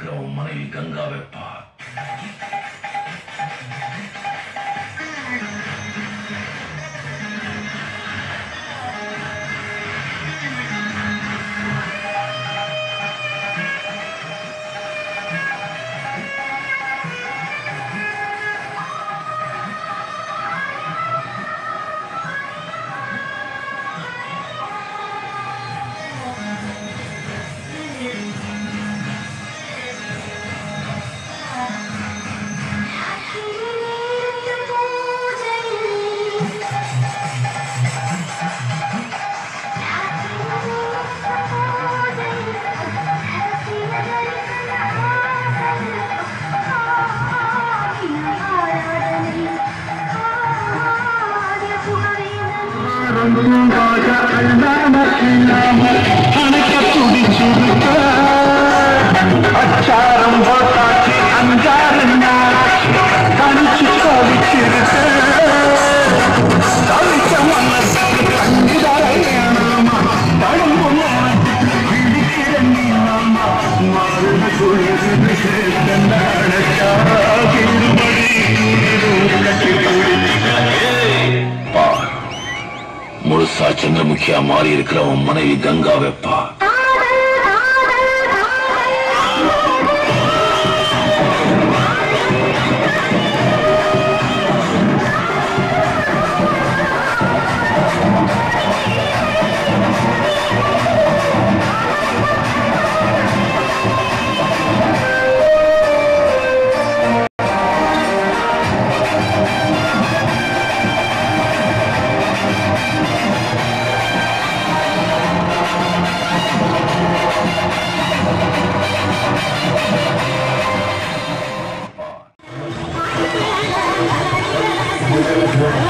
देख रहा हूँ मई गंगा में அழகும் ராஜா அல்லாமல் இல்லாமல் அணைக்க துடிச்சிருக்க மாறி இருக்கிற உன் மனைவி கங்காவை Thank you.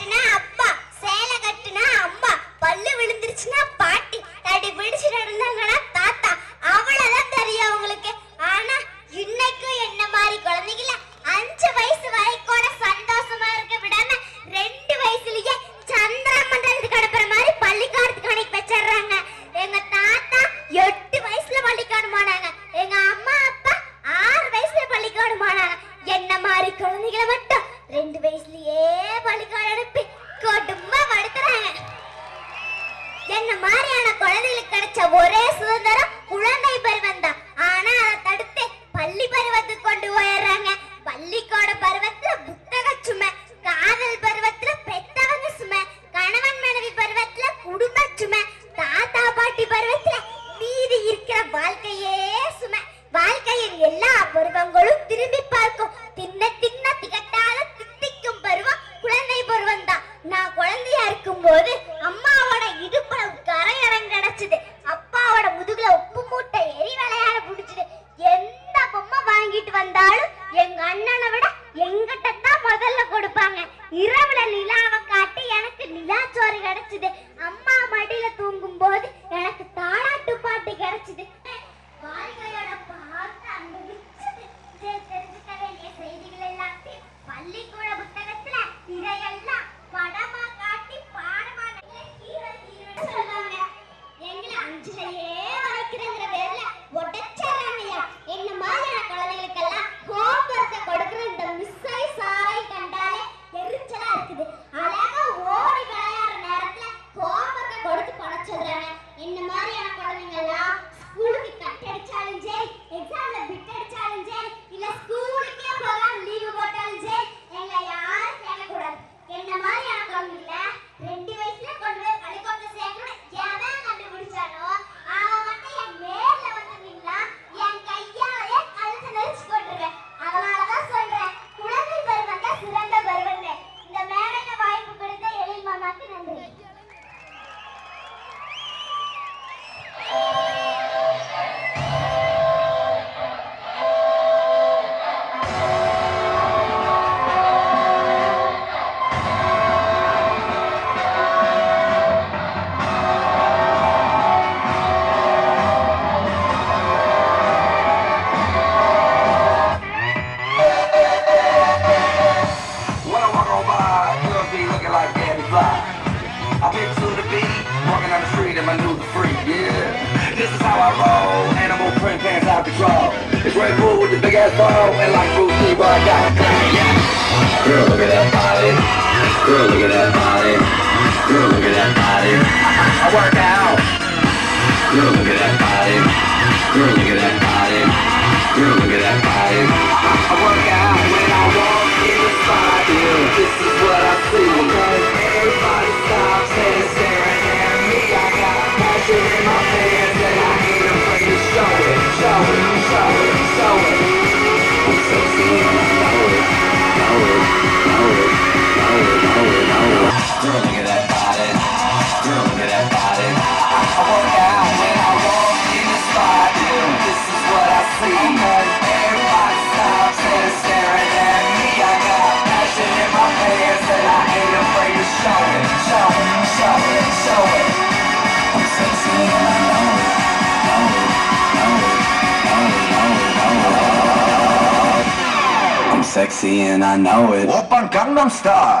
காட்டுனா வாழ்க்கையே சுமை. வாழ்க்கையின் எல்லா பருவங்களும் திரும்பி பார்க்கும். திண்ணத்தின் far like Bruce but I got clean, yeah. Girl, look at that body. Girl, look at that body. Girl, look at that body. I work out. Girl, look at that body. I walk out when I walk in the spot, and this is what I see. 'Cause everybody stops and staring at me. I got passion in my pants, and I ain't afraid to show it. Show, show, show it. I'm sexy and I know it, sexy and I know it. Open Gangnam Style.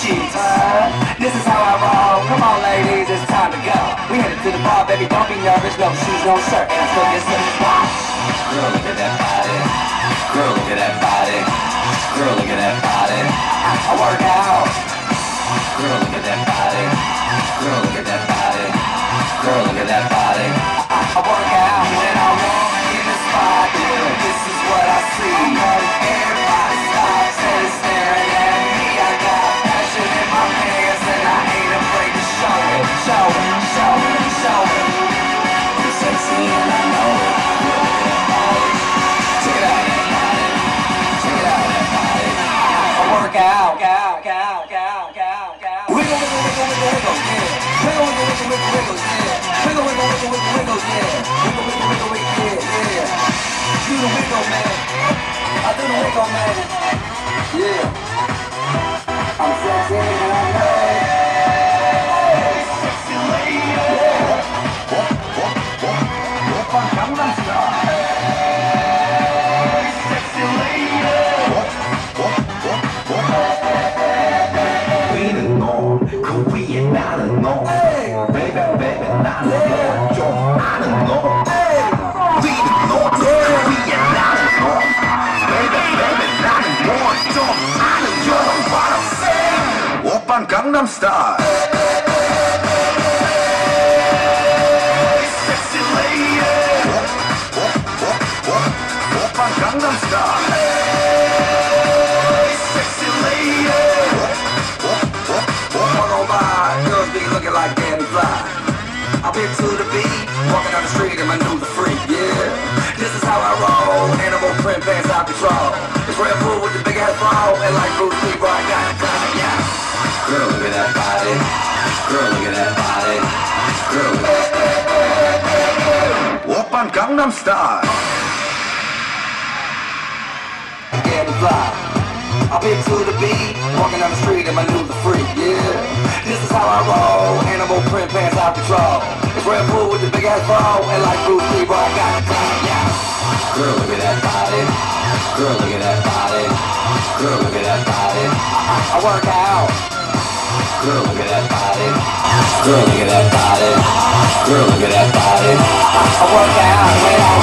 cheese. Uh, this is how I roll. Come on, ladies, it's time to go. We headed to the bar, baby, don't be nervous. No shoes, no shirt, and I still get some wash. Girl, look at that body. Girl, look at that body. Girl, look at that body. I, I work out. Girl, look at that body. Girl, look at that body. I do the work on that. Yeah. Gangnam Style. I been to the beat, walking down the street and my new the freak, yeah. This is how I roll, animal print pants out control. It's Red Bull with the big ass ball, and like Bruce Lee, I got it, got it, yeah. Girl, look at that body. Girl, look at that body. Girl, Oppan Gangnam Style. getting fly. I pick to the beat, walking down the street and my new the freak, yeah. This is how I roll, animal print pants out control. It's Red Bull with the big ass bra, and like Bruce Lee, bro, I got it, got yeah. Girl, look at that body. Girl, look at that body. Girl, look at that body. I, work out. Girl, look at that body. Girl, look at that body. Girl, look at that body. I work out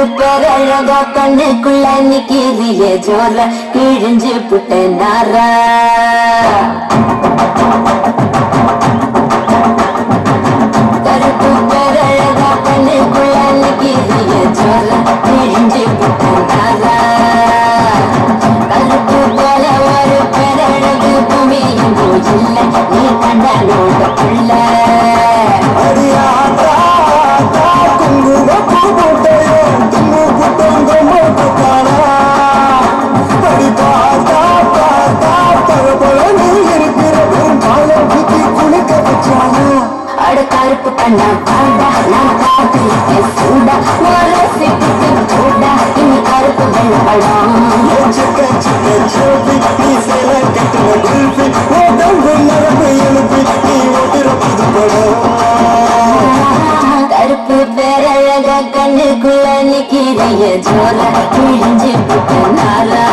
கருப்பு பேரழகா கண்ணுக்குள்ள நிக்கிறிய ஜோர்ல கிழிஞ்சு புட்ட நாரா. கருப்பு பெறழக கண்ணுக்குள்ள நிக்கிறிய ஜோல கிழிஞ்சு புட்டனாரா